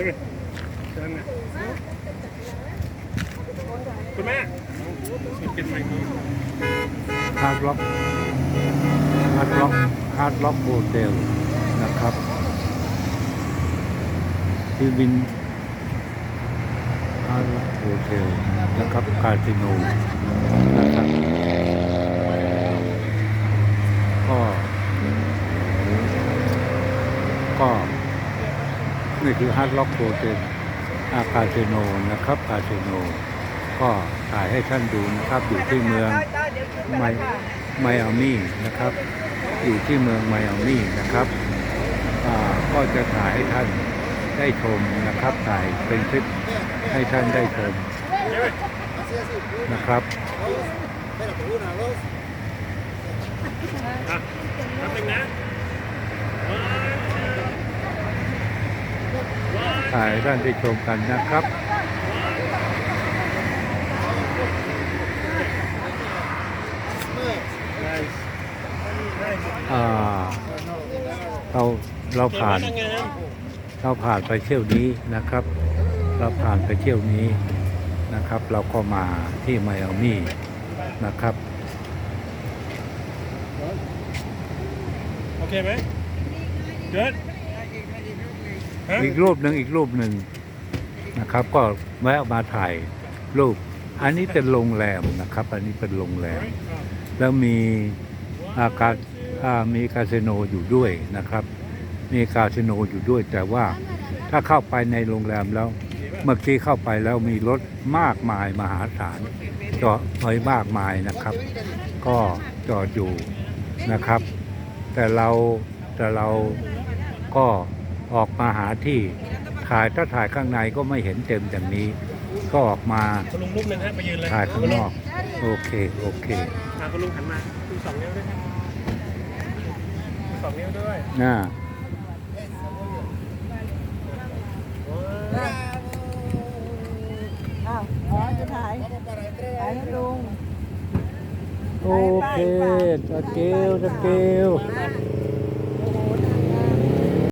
ช่ไหมเชิญนะคุณแม่เป็นไมค์มือฮาร์ดล็อกฮาร์ดล็อกฮาร์ดล็อกโฮเทลนะครับที่วินฮาร์ดล็อกโฮเทลนะครับคาสิโนนะครับก็ ก็ นี่คือฮาร์ดล็อกโฮเทลอาคาสิโนนะครับคาสิโน ก็ถ่ายให้ท่านดูนะครับอยู่ที่เมืองไมไมอามี่นะครับ อยู่ที่เมืองไมอามี่นะครับอ่าก็จะถ่ายให้ท่านได้ชมนะครับถ่ายเป็นคลิปให้ท่านได้ชมนะครับอะแป๊บนึงนะ ถ่ายท่านได้ชมกันนะครับเราเราผ่าน เราผ่านไปเที่ยวนี้นะครับ เราผ่านไปเที่ยวนี้นะครับ เราก็มาที่ไมอามี่นะครับโอเคไหมเกิด อีกรูปหนึ่งอีกรูปหนึ่งนะครับ ก็แวะมาถ่ายรูป อันนี้เป็นโรงแรมนะครับ อันนี้เป็นโรงแรม แล้วมีอาการอ่ามีคาสิโนอยู่ด้วยนะครับ มีคาสิโนอยู่ด้วย แต่ว่าถ้าเข้าไปในโรงแรมแล้ว เมื่อกี้เข้าไปแล้วมีรถมากมายมหาศาลจอดไว้มากมายนะครับ ก็จอดอยู่นะครับ แต่เราแต่เราก็ ออกมาหาที่ถ่ายถ้าถ่ายข้างในก็ไม่เห็นเต็มอย่างนี้ ก็ออกมาคุณลุงรูปหนึ่งฮะไปยืนเลยถ่ายข้างนอก โอเค โอเคอะคุณลุงหันมาคุณสองนิ้วด้วยครับสองนิ้วด้วยน่าว้าวอ้าวอ๋อจะถ่ายถ่ายให้ลุงโอเคตะเกียวตะเกียว